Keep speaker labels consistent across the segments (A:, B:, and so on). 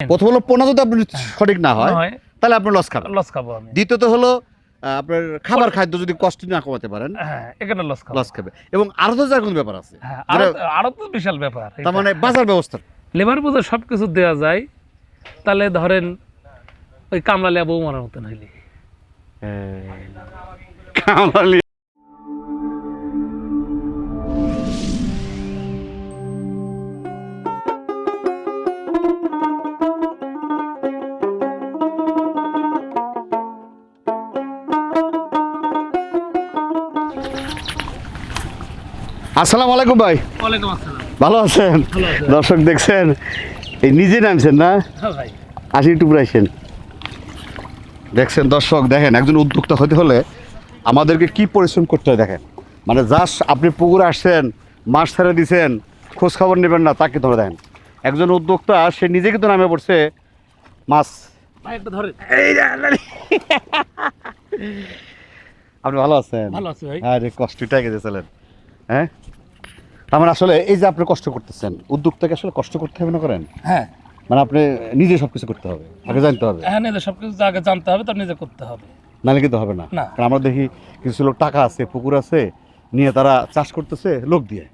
A: প্রথম হলো পোনা যদি আপনি সঠিক না হয় তাহলে আপনি লস খাবেন।
B: লস খাব আমি।
A: দ্বিতীয়ত হলো আপনার খাবার খাদ্য যদি কষ্ট না কমাতে পারেন
B: হ্যাঁ এখানে লস খাব।
A: লস খাবে। এবং আরও তো যার কোনো ব্যাপার আছে
B: হ্যাঁ আরও আরও তো বিশাল ব্যাপার
A: তার মানে বাজার ব্যবস্থা।
B: লেবার বুঝে সব কিছু দেওয়া যায় তাহলে ধরেন ওই কামলা লেবু মারার মতন হইলি।
A: কামালি আসসালামু আলাইকুম ভাই।
B: ওয়ালাইকুম আসসালাম।
A: ভালো আছেন? দর্শক দেখছেন এই নিজে নামছেন না?
B: হ্যাঁ
A: আসি একটু পুরাইছেন দেখছেন দর্শক দেখেন একজন উদ্যোক্তা হতে হলে আমাদেরকে কি পরিশ্রম করতে হয় দেখেন। মানে জাস্ট আপনি পুকুরে আসছেন মাছ ছেড়ে দিছেন খোঁজ খবর নেবেন না তাকে ধরে দেন একজন উদ্যোক্তা সে নিজে কিন্তু নামে পড়ছে মাছ। আপনি ভালো আছেন?
B: ভালো আছি ভাই।
A: আরে কষ্টটাই গেছিলেন হ্যাঁ? তার মানে আসলে এই যে আপনি কষ্ট করতেছেন উদ্যোক্তাকে আসলে কষ্ট করতে হবে না করেন?
B: হ্যাঁ।
A: মানে আপনি নিজে সব কিছু করতে হবে আগে জানতে হবে।
B: হ্যাঁ নিজে সব কিছু আগে জানতে হবে তার নিজে করতে হবে।
A: নাহলে কিন্তু হবে না। কারণ আমরা দেখি কিছু লোক টাকা আছে পুকুর আছে নিয়ে তারা চাষ করতেছে লোক দিয়ে।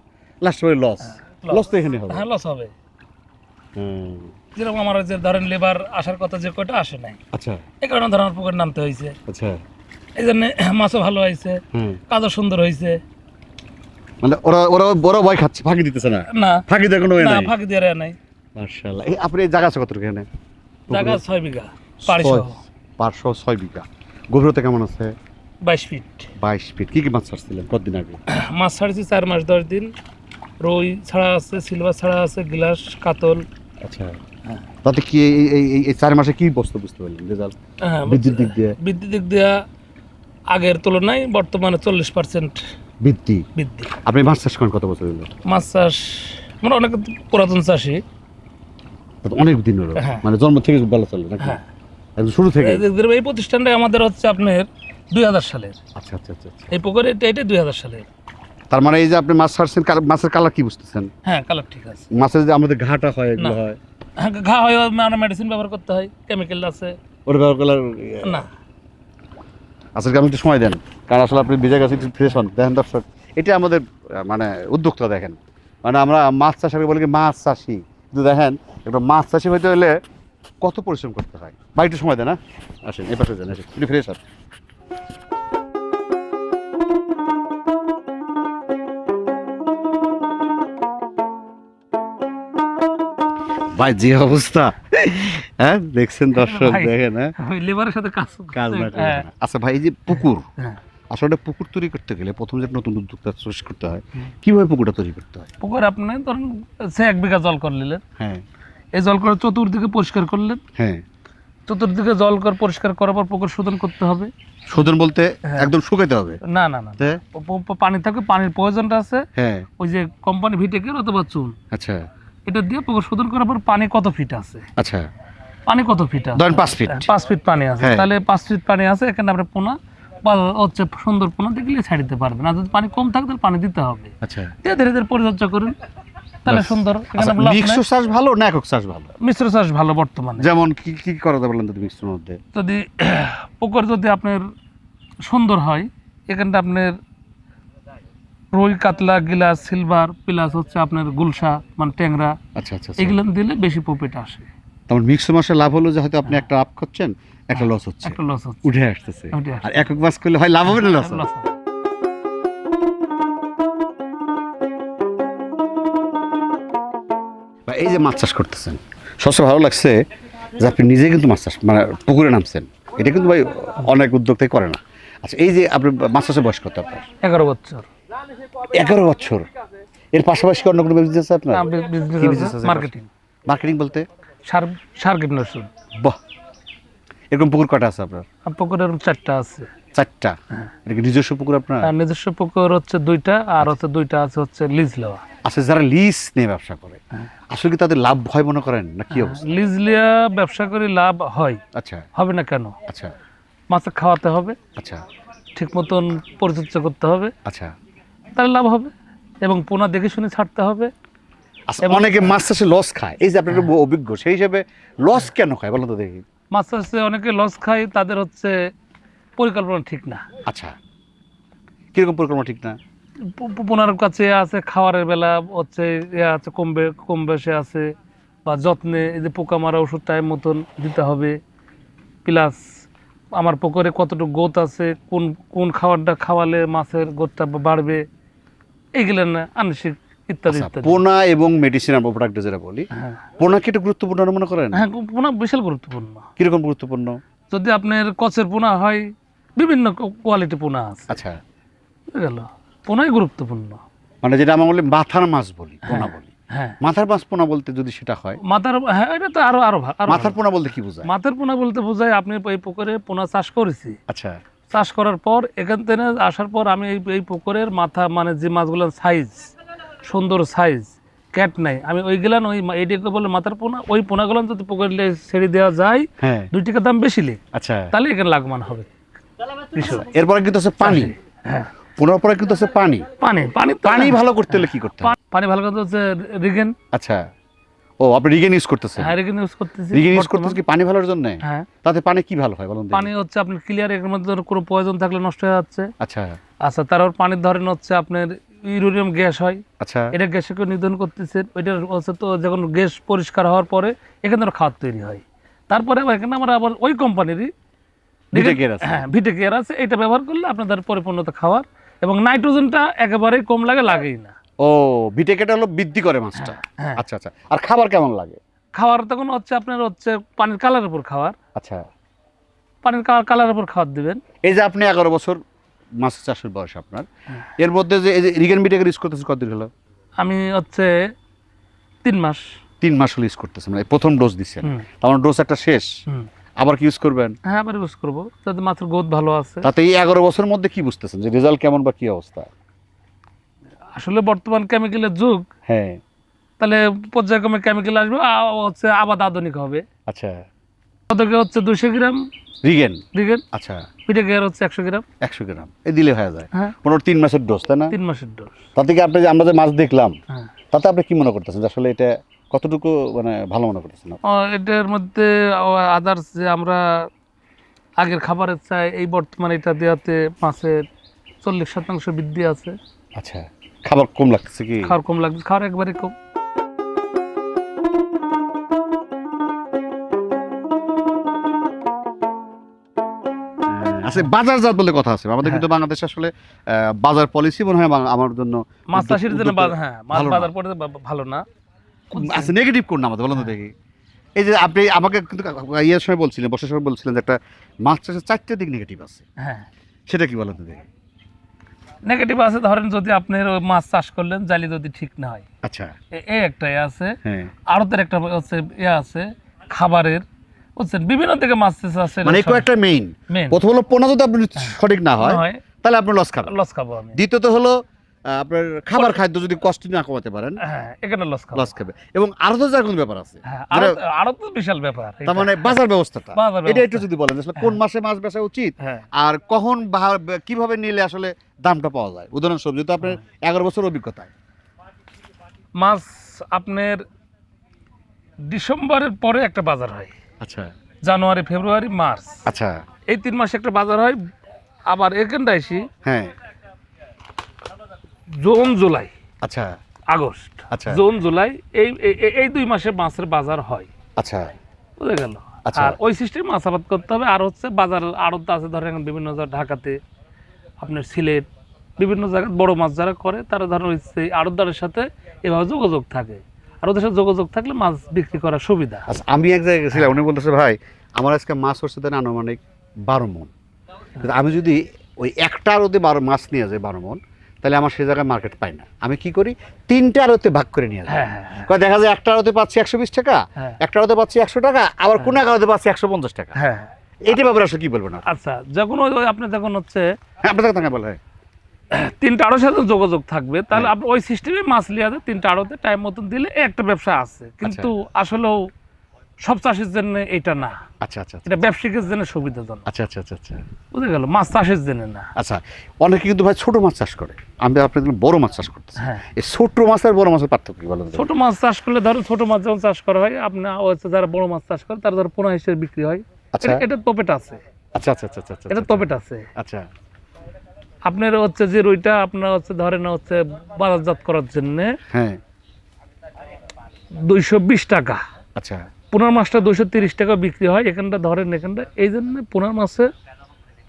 A: লাস্ট করে লস লস তো এখানে হবে।
B: হ্যাঁ লস হবে।
A: হুম,
B: যেরকম আমার যে ধরেন লেবার আসার কথা যে কয়টা আসে নাই।
A: আচ্ছা।
B: এই কারণে ধরেন আমার পুকুরে নামতে হয়েছে।
A: আচ্ছা।
B: এই জন্য মাছও ভালো হয়েছে।
A: হুম
B: কাজও সুন্দর হয়েছে।
A: মানে ওরা ওরা বড় ভয় খাচ্ছে ফাঁকি দিতেছে না?
B: না।
A: ফাঁকি দেওয়ার কোনো
B: না
A: নাই?
B: ফাঁকি দিয়ে নাই।
A: মার্শাল্লাহ এই আপনি জায়গা আছে কত এখানে?
B: জায়গা ছয় বিঘা সহ
A: পাঁচশো ছয় বিঘা। গভীরতা কেমন আছে?
B: বাইশ ফিট।
A: বাইশ ফিট। কি কি মাছ ছাড়ছিলেন কতদিন আগে?
B: মাছ ছাড়ছি চার মাস দশ দিন। রুই ছাড়া আছে সিলভার ছাড়া আছে গ্লাস কাতল।
A: আচ্ছা। তাতে কি এই এই চার মাসে কি বস্তু বুঝতে পারলেন? রেজাল্ট?
B: হ্যাঁ,
A: বৃদ্ধির দিক দিয়ে?
B: বৃদ্ধি দিক দিয়া আগের তুলনায় বর্তমানে চল্লিশ পার্সেন্ট
A: বৃদ্ধি।
B: বৃদ্ধি।
A: আপনি মাছ চাষ করেন কত বছর হলো
B: মাছ চাষ আমরা অনেক পুরাতন চাষি।
A: অনেক দিন হলো
B: হ্যাঁ।
A: মানে জন্ম থেকে ভালো চলে নাকি?
B: হ্যাঁ।
A: একদম শুরু থেকে?
B: এই- প্রতিষ্ঠানটা আমাদের হচ্ছে আপনার দুই হাজার সালের।
A: আচ্ছা আচ্ছা আচ্ছা আচ্ছা।
B: এই পুকুরে এটা এটা দুই হাজার সালের।
A: তার মানে এই যে আপনি মাছ ছাড়ছেন মাছের কালার কি বুঝতেছেন?
B: হ্ঁ কালার ঠিক আছে।
A: মাছের যে আমাদের ঘাটা হয় এগুলো। হয়।
B: হ্যাঁ, ঘা হয় মানে মেডিসিন ব্যবহার করতে হয় কেমিক্যাল আছে।
A: ওটা ব্যবহার করলে
B: না।
A: আজকে আমি একটু সময় দেন। কারণ আসলে আপনি ভিজে গেছে একটু ফ্রেশ হন। দেখেন দর্শক, এটা আমাদের মানে উদ্যোক্তা দেখেন। মানে আমরা মাছ চাষাকে বলি কি মাছ চাষি? কিন্তু দেখেন, একটা মাছ চাষি হইতে হলে কত পরিশ্রম করতে হয়? বা একটু সময় দেন হ্যাঁ? আসেন, এই পাশে যান, আসেন, একটু ফ্রেশ হন। ভাই, যে অবস্থা। হ্যাঁ দেখছেন দর্শক দেখেন হ্যাঁ।
B: লেবারের সাথে কাজ
A: কাজ না করে
B: হ্যাঁ।
A: আচ্ছা ভাই এই যে পুকুর
B: হ্যাঁ।
A: আসলে পুকুর তৈরি করতে গেলে প্রথম যে নতুন উদ্যোক্তা সৃষ্টি করতে হয় কীভাবে পুকুরটা তৈরি করতে হয়?
B: পুকুর আপনি ধরুন সে এক বিঘা জল করে নিলেন।
A: হ্যাঁ।
B: এই জল করে চতুর্দিকে পরিষ্কার করলেন।
A: হ্যাঁ।
B: চতুর্দিকে জল করে পরিষ্কার করার পর পুকুর শোধন করতে হবে।
A: শোধন বলতে
B: হ্যাঁ।
A: একদম শুকাইতে হবে?
B: না না না। পানি থাকে পানির প্রয়োজনটা আছে।
A: হ্যাঁ।
B: ওই যে কোম্পানি ভিটেকের অথবা চুন।
A: আচ্ছা।
B: এটা দিয়ে পুকুর শোধন করার পর পানি কত ফিট আছে?
A: আচ্ছা।
B: পানি কত ফিট আছে?
A: ধরেন পাঁচ ফিট।
B: পাঁচ ফিট পানি আছে।
A: হ্যাঁ।
B: তাহলে পাঁচ ফিট পানি আছে এখানে আমরা পোনা বা হচ্ছে সুন্দর পোনা দেখলে ছাড় দিতে পারবেন। আর যদি পানি কম থাকে তাহলে পানি দিতে হবে।
A: আচ্ছা।
B: ধীরে ধীরে পরিচর্যা করুন। তাহলে সুন্দর।
A: আচ্ছা
B: নাই।
A: চাষ ভালো না একক চাষ ভালো?
B: মিশ্র চাষ ভালো বর্তমানে।
A: যেমন কি কি করা যাবে বলেন মধ্যে?
B: যদি পুকুর যদি আপনার সুন্দর হয় এখানটা আপনার রুই কাতলা গিলাস সিলভার প্লাস হচ্ছে আপনার গুলশা মানে ট্যাংরা।
A: আচ্ছা আচ্ছা আচ্ছা।
B: এগুলো দিলে বেশি প্রফিট আসে।
A: তারপর মিক্স মাসে লাভ হলো যে হয়তো আপনি একটা আপ করছেন একটা লস হচ্ছে।
B: একটা লস হচ্ছে।
A: উঠে আসতেছে।
B: আসছে।
A: আর একক মাস করলে হয় লাভ হবে না লস
B: হবে।
A: বা এই যে মাছ চাষ করতেছেন সবচেয়ে ভালো লাগছে যে আপনি নিজে কিন্তু মাছ চাষ মানে পুকুরে নামছেন। এটা কিন্তু ভাই অনেক উদ্যোক্তাই করে না। আচ্ছা এই যে আপনি মাছ চাষের বয়স কত আপনার?
B: এগারো বছর।
A: এগারো বছর। এর পাশাপাশি অন্য কোনো বিজনেস আছে আপনার?
B: মার্কেটিং
A: মার্কেটিং বলতে?
B: সার সার কীটনাশক
A: বাহ। এরকম পুকুর কটা আছে আপনার?
B: আর পুকুরের চারটা আছে।
A: চারটা? এটা কি নিজস্ব পুকুর আপনার?
B: আর নিজস্ব পুকুর হচ্ছে দুইটা আর হচ্ছে দুইটা আছে হচ্ছে লিজ লেওয়া
A: আচ্ছা যারা লিজ নিয়ে ব্যবসা করে
B: হ্যাঁ।
A: আসলে কি তাদের লাভ ভয় মনে করেন? না কি অবস্থা?
B: লিজ লিয়া ব্যবসা করে লাভ হয়।
A: আচ্ছা।
B: হবে না কেন?
A: আচ্ছা।
B: মাছে খাওয়াতে হবে।
A: আচ্ছা।
B: ঠিক মতন পরিচর্যা করতে হবে।
A: আচ্ছা।
B: তাহলে লাভ হবে। এবং পোনা দেখে শুনে ছাড়তে হবে।
A: অনেকে মাছ চাষে লস খায়। এই যে আপনার
B: হ্যাঁ।
A: অভিজ্ঞ সেই হিসেবে লস কেন খায় বলুন তো দেখি।
B: মাছ চাষে অনেকে লস খায় তাদের হচ্ছে পরিকল্পনা ঠিক না।
A: আচ্ছা কীরকম পরিকল্পনা ঠিক না?
B: পোনার কাছে আছে খাওয়ারের বেলা হচ্ছে ইয়ে আছে কম বে- কম বেশি আছে বা যত্নে এই যে পোকা মারা ওষুধ টাইম মতন দিতে হবে। প্লাস আমার পুকুরে কতটুকু গোত আছে কোন কোন খাবারটা খাওয়ালে মাছের গোতটা বাড়বে এইগুলো না আংশিক ইত্যাদি
A: আচ্ছা, পোনা এবং মেডিসিন আমরা প্রোডাক্ট যেটা বলি
B: হ্যাঁ।
A: পোনা কি একটু গুরুত্বপূর্ণ মনে করেন?
B: হ্যাঁ পোনা বিশাল গুরুত্বপূর্ণ।
A: কীরকম গুরুত্বপূর্ণ?
B: যদি আপনার কচের পোনা হয় বিভিন্ন কোয়ালিটি পোনা আছে।
A: আচ্ছা।
B: গেল? পোনাই গুরুত্বপূর্ণ।
A: মানে যেটা আমরা বলি মাথার মাছ বলি পোনা
B: হ্যাঁ।
A: বলি।
B: হ্যাঁ।
A: মাথার মাছ পোনা বলতে যদি সেটা হয়?
B: মাথার হ্যাঁ এটা তো আরও আরও
A: মাথার পোনা বলতে কি বোঝায়?
B: মাথার পোনা বলতে বোঝায় আপনি এই পুকুরে পোনা চাষ করেছি।
A: আচ্ছা।
B: চাষ করার পর এখান থেকে আসার পর আমি এই এই পুকুরের মাথা মানে যে মাছগুলোর সাইজ সুন্দর সাইজ ক্যাট নাই। আমি ওইগুলান ওই এইটাকে বলে মাথার পোনা। ওই পোনাগুলো যদি পুকুরে ছেড়ে দেওয়া যায়
A: হ্যাঁ।
B: দুই টাকা দাম বেশি লে।
A: আচ্ছা।
B: তাহলে এখানে লাগমান হবে।
A: এরপরে কিন্তু আছে পানি।
B: হ্যাঁ।
A: পোনার পরে কিন্তু আছে পানি।
B: পানি পানি
A: পানি ভালো করতে হলে কি করতে
B: পানি ভালো করতে হচ্ছে রিগেন।
A: আচ্ছা। ও আপনি রিগেন ইউজ করতেছেন?
B: হ্যাঁ রিগেন ইউজ করতেছি।
A: রিগেন ইউজ কি পানি ভালোর জন্য?
B: হ্যাঁ।
A: তাতে পানি কি ভালো হয় বলুন
B: পানি হচ্ছে আপনার ক্লিয়ার এর মধ্যে কোনো প্রয়োজন থাকলে নষ্ট হয়ে যাচ্ছে।
A: আচ্ছা।
B: আচ্ছা তারপর পানির ধরেন হচ্ছে আপনার ইউরেনিয়াম গ্যাস হয়।
A: আচ্ছা।
B: এটা গ্যাসকে নিধন করতেছেন ওইটা হচ্ছে তো যখন গ্যাস পরিষ্কার হওয়ার পরে এখানে খাবার তৈরি হয়। তারপরে আবার এখানে আমরা আবার ওই কোম্পানিরই
A: ভিটেকের আছে।
B: হ্যাঁ ভিটেকের আছে এটা ব্যবহার করলে আপনাদের পরিপূর্ণতা খাওয়ার এবং নাইট্রোজেনটা একেবারেই কম লাগে লাগেই না।
A: ও ভিটেকেটা হলো বৃদ্ধি করে মাছটা।
B: হ্যাঁ
A: আচ্ছা আচ্ছা। আর খাবার কেমন লাগে?
B: খাবার তখন হচ্ছে আপনার হচ্ছে পানির কালারের উপর খাওয়ার।
A: আচ্ছা।
B: পানির কালারের উপর খাবার দিবেন।
A: এই যে আপনি এগারো বছর মাছ চাষের বয়স আপনার।
B: হ্যাঁ।
A: এর মধ্যে যে রিগেন ভিটেকের ইউজ করতেছে কতদিন হলো?
B: আমি হচ্ছে তিন মাস।
A: তিন মাস হলো ইউজ করতেছেন মানে প্রথম ডোজ দিচ্ছেন আমার ডোজ একটা শেষ। আবার কি ইউজ করবেন?
B: হ্যাঁ আবার ইউজ করব। যাতে মাছের গোদ ভালো আছে।
A: তাতে এই এগারো বছরের মধ্যে কি বুঝতেছেন যে রেজাল্ট কেমন বা কি অবস্থা?
B: আসলে বর্তমান কেমিক্যালের যুগ।
A: হ্যাঁ।
B: তাহলে পর্যায়ক্রমে কেমিক্যাল আসবে হচ্ছে আবাদ আধুনিক হবে।
A: আচ্ছা।
B: ওদেরকে হচ্ছে দুশো গ্রাম।
A: রিগেন?
B: দিবেন
A: আচ্ছা।
B: গেয়ার হচ্ছে একশো গ্রাম।
A: একশো গ্রাম। এই দিলে হয়ে যায়।
B: হ্যাঁ।
A: পনেরো তিন মাসের ডোজ তাই না?
B: তিন মাসের ডোজ
A: তাতে কি আপনি যে আমরা যে মাছ দেখলাম
B: হ্যাঁ।
A: তাতে আপনি কি মনে করতেছেন আসলে এটা কতটুকু মানে ভালো মনে করতেছেন?
B: এটার মধ্যে আদার্স যে আমরা আগের খাবারের চাই এই বর্তমানে এটা দেওয়াতে মাছের চল্লিশ শতাংশ বৃদ্ধি আছে।
A: আচ্ছা। খাবার কম লাগতেছে কি?
B: খাবার কম লাগছে খাওয়ার একবারে কম।
A: আচ্ছা বাজারজাত বলে কথা আছে। আমাদের
B: হ্যাঁ।
A: কিন্তু বাংলাদেশে আসলে বাজার পলিসি মনে হয় আমার জন্য
B: মাছ চাষির জন্য হ্যাঁ মাছ বাজার পড়ে ভালো না।
A: আচ্ছা নেগেটিভ কোন আমাদের? বলুন তো দেখি। এই যে আপনি আমাকে কিন্তু ইয়ের সময় বলছিলেন বর্ষার সময় বলছিলেন যে একটা মাছ চাষের চারটে দিক নেগেটিভ আছে।
B: হ্যাঁ।
A: সেটা কি বলুন তো দেখি।
B: নেগেটিভ আছে ধরেন যদি আপনার ওই মাছ চাষ করলেন জালি যদি ঠিক না হয়।
A: আচ্ছা।
B: এই একটাই আছে।
A: হ্যাঁ।
B: আড়তের একটা হচ্ছে ইয়ে আছে খাবারের বুঝছেন? বিভিন্ন দিকে মাছ আছে
A: মানে কয়েকটা মেইন প্রথম হলো পোনা যদি আপনি সঠিক না হয়
B: হয়
A: তাহলে আপনি লস খাবেন।
B: লস খাব আমি।
A: দ্বিতীয়ত হলো আপনার খাবার খাদ্য যদি কষ্ট না কমাতে পারেন
B: হ্যাঁ এখানে লস খাব।
A: লস খাবে। এবং আরও তো যার ব্যাপার আছে।
B: হ্যাঁ আড়ত- আড়ত তো বিশাল ব্যাপার।
A: তার মানে বাজার ব্যবস্থাটা। এটা একটু যদি বলেন আসলে কোন মাসে মাছ বেচা উচিত
B: হ্যাঁ।
A: আর কখন কীভাবে নিলে আসলে দামটা পাওয়া যায়? উদাহরণস্বরূপ যেহেতু আপনার এগারো বছর অভিজ্ঞতা
B: মাছ আপনার ডিসেম্বরের পরে একটা বাজার হয়।
A: আচ্ছা।
B: January February March.
A: আচ্ছা।
B: এই তিন মাসে একটা বাজার হয় আবার এখানটা আসি।
A: হ্যাঁ।
B: June July.
A: আচ্ছা।
B: আগস্ট।
A: আচ্ছা।
B: জুন জুলাই এই এই- দুই মাসে মাছের বাজার হয়।
A: আচ্ছা।
B: বুঝে গেল?
A: আচ্ছা।
B: আর ওই সিস্টেম মাছ আবাদ করতে হবে আর হচ্ছে বাজার আড়ত আছে ধরেন বিভিন্ন জায়গায় ঢাকাতে আপনার সিলেট বিভিন্ন জায়গায় বড় মাছ যারা করে তারা ধরেন ওই সেই আড়তদারের সাথে এভাবে যোগাযোগ থাকে। আর ওদের সাথে যোগাযোগ থাকলে মাছ বিক্রি করার সুবিধা।
A: আচ্ছা আমি এক জায়গায় গেছিলাম উনি বলতেছে ভাই আমার আজকে মাছ হচ্ছে দেন আনুমানিক বারো মন। আমি যদি ওই একটা আরতে বারো মাছ নিয়ে যাই বারো মন তাহলে আমার সেই জায়গায় মার্কেট পাই না। আমি কি করি? তিনটা আরতে ভাগ করে নিয়ে যাই।
B: হ্যাঁ হ্যাঁ হ্যাঁ,
A: দেখা যায় একটা আরতে পাচ্ছি একশো বিশ টাকা। একটা আরতে পাচ্ছি একশো টাকা আবার কোন এক আরতে পাচ্ছি একশো পঞ্চাশ টাকা।
B: হ্যাঁ।
A: এইটা ব্যাপারে আসলে কি বলবেন না
B: আচ্ছা যখন ওই ওই আপনি যখন হচ্ছে
A: হ্যাঁ আপনার কথা বলে?
B: তিনটা আড়োর সাথে যোগাযোগ থাকবে। তাহলে
A: হ্যাঁ।
B: আপনি ওই সিস্টেমে মাছ লিয়ে তিনটা আড়তে টাইম মতন দিলে একটা ব্যবসা আছে। কিন্তু
A: আচ্ছা।
B: আসলেও সব চাষের জন্য এটা না।
A: আচ্ছা আচ্ছা আচ্ছা।
B: এটা ব্যবসায়িকের জন্য সুবিধাজনক।
A: আচ্ছা আচ্ছা আচ্ছা আচ্ছা।
B: বুঝে গেল? মাছ চাষের জন্য না।
A: আচ্ছা অনেকে কিন্তু ভাই ছোট মাছ চাষ করে। আমি আপনি দেখলাম বড় মাছ চাষ করতেছি।
B: হ্যাঁ।
A: এই ছোট মাছ আর বড় মাছের পার্থক্য কি বলেন
B: ছোট মাছ চাষ করলে ধরো ছোট মাছ যখন চাষ করা হয় আপনার হচ্ছে যারা বড় মাছ চাষ করে তারা ধরো পোনা হিসেবে বিক্রি হয়।
A: আচ্ছা।
B: এটা- এটা তপেট আছে।
A: আচ্ছা আচ্ছা আচ্ছা আচ্ছা
B: এটা
A: আচ্ছা,
B: তপেট আছে।
A: আচ্ছা।
B: আপনার হচ্ছে যে রুইটা আপনার হচ্ছে ধরেন হচ্ছে বাজারজাত করার জন্য
A: হ্যাঁ।
B: দুইশো বিশ টাকা।
A: আচ্ছা।
B: পোনার মাছটা দুইশো তিরিশ টাকা বিক্রি হয় এখানটা ধরেন এখানটা। এই জন্য পোনার মাছে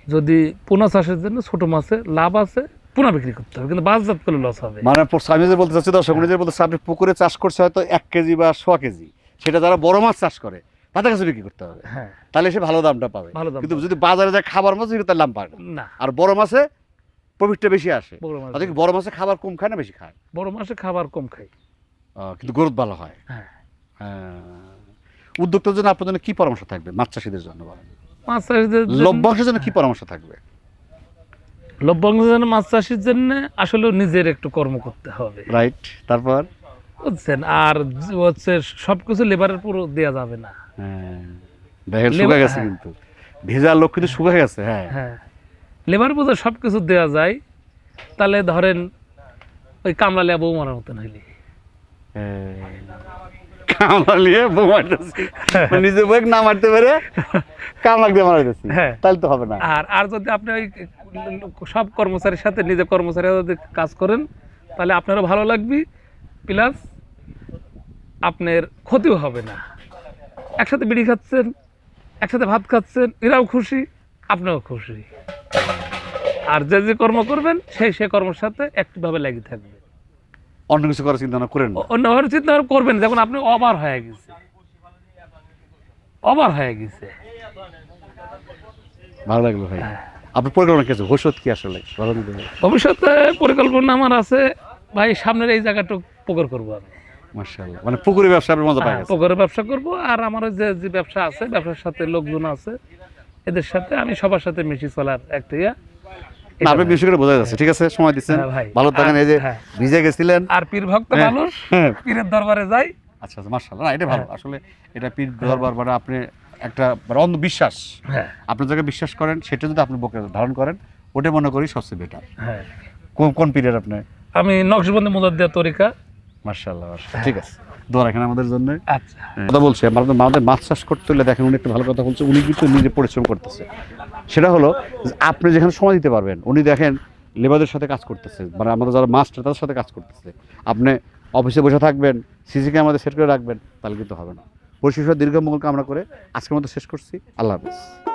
B: যদি পোনা চাষের জন্য ছোট মাছে লাভ আছে পোনা বিক্রি করতে হবে কিন্তু বাজারজাত করলে লস হবে।
A: মানে আমি যে বলতে চাচ্ছি দর্শক যে বলতে আপনি পুকুরে চাষ করছে হয়তো এক কেজি বা ছ কেজি। সেটা যারা বড় মাছ চাষ করে তাদের কাছে বিক্রি করতে হবে।
B: হ্যাঁ।
A: তাহলে সে ভালো দামটা পাবে।
B: ভালো দাম
A: কিন্তু যদি বাজারে যায় খাবার মাছ তার দাম পাবে। না। আর বড় মাছে প্রফিটটা বেশি আসে। অর্থাৎ বড় মাছে খাবার কম খায় না বেশি খায়?
B: বড় মাছে খাবার কম
A: আহ, কিন্তু গ্রোথ ভালো হয়।
B: হ্যাঁ।
A: হ্যাঁ। উদ্যোক্তার জন্য আপনার জন্য কি পরামর্শ থাকবে? মাছ চাষিদের জন্য বলেন।
B: মাছ চাষিদের
A: লভ্যাংশের জন্য কি পরামর্শ থাকবে?
B: লভ্যাংশের জন্য মাছ চাষির জন্য আসলে নিজের একটু কর্ম করতে হবে।
A: রাইট। তারপর?
B: বুঝছেন? আর হচ্ছে সবকিছু লেবারের পুরো দেওয়া যাবে না।
A: হ্যাঁ। দেখেন শুকা গেছে
B: হ্যাঁ।
A: কিন্তু। ভেজা লোক কিন্তু শুকা গেছে হ্যাঁ।
B: হ্যাঁ। লেবার বোঝা সব কিছু দেওয়া যায় তাহলে ধরেন ওই কামলালিয়া বউ মারার মতন হইলি।
A: কামালিয়ে বউ মারতেছি। মানে নিজে বউ না মারতে পারে কামলাক দিয়ে মারাইতেছি।
B: হ্যাঁ।
A: তাহলে তো হবে না।
B: আর আর যদি আপনি ওই সব কর্মচারীর সাথে নিজে কর্মচারী যদি কাজ করেন তাহলে আপনারও ভালো লাগবে। প্লাস আপনার ক্ষতিও হবে না। একসাথে বিড়ি খাচ্ছেন একসাথে ভাত খাচ্ছেন এরাও খুশি আপনিও খুশি। আর যে যে কর্ম করবেন সেই সে কর্মের সাথে একটিভাবে লেগে থাকবে।
A: অন্য কিছু করার চিন্তা করেন
B: অন্য ভাবে চিন্তা করবেন যখন আপনি অবার হয়ে গেছে। অবার হয়ে গেছে।
A: ভালো লাগল ভাই।
B: হ্যাঁ।
A: আপনার পরিকল্পনা কি আছে? ভবিষ্যৎ কি আসলে?
B: ভবিষ্যতে পরিকল্পনা আমার আছে। ভাই সামনের এই জায়গাটা পুকুর করব আমি।
A: মাশাআল্লাহ। মানে পুকুরে ব্যবসা আপনি মজা পাই
B: হ্যাঁ, পুকুরে ব্যবসা করব। আর আমার যে যে ব্যবসা আছে ব্যবসার সাথে লোকজন আছে। এদের সাথে আমি সবার সাথে মিশি চলার একটা ইয়া
A: আপনি বেশি করে বোঝা যাচ্ছে ঠিক আছে? সময় দিচ্ছেন।
B: হ্যাঁ
A: ভালো থাকেন এই যে
B: হ্যাঁ।
A: ভিজে গেছিলেন।
B: আর পীর ভক্ত
A: হ্যাঁ।
B: মানুষ পীরের দরবারে যাই।
A: আচ্ছা আচ্ছা মার্শাল্লাহ এটা ভালো। আসলে এটা পীর দরবার মানে আপনি একটা মানে অন্ধবিশ্বাস।
B: হ্যাঁ।
A: আপনি যাকে বিশ্বাস করেন সেটা যদি আপনি বুকে ধারণ করেন ওটা মনে করি সবচেয়ে বেটার কোন কোন পীরের আপনি?
B: আমি নকশবন্দি মুদাদ্দিয়া তরিকা।
A: মার্শাল্লাহ ঠিক আছে। দোয়া রাখেন আমাদের জন্য।
B: আচ্ছা।
A: কথা বলছি আমাদের আমাদের মাছ চাষ করতে হলে দেখেন উনি একটা ভালো কথা বলছে উনি কিন্তু নিজে পরিশ্রম করতেছে। সেটা হলো আপনি যেখানে সময় দিতে পারবেন উনি দেখেন লেবারদের সাথে কাজ করতেছে মানে আমাদের যারা মাস্টার তাদের সাথে কাজ করতেছে। আপনি অফিসে বসে থাকবেন সিসি আমাদের সেট করে রাখবেন তাহলে কিন্তু হবে না। পরিশেষে দীর্ঘ মঙ্গল কামনা করে আজকের মতো শেষ করছি। আল্লাহ হাফিজ।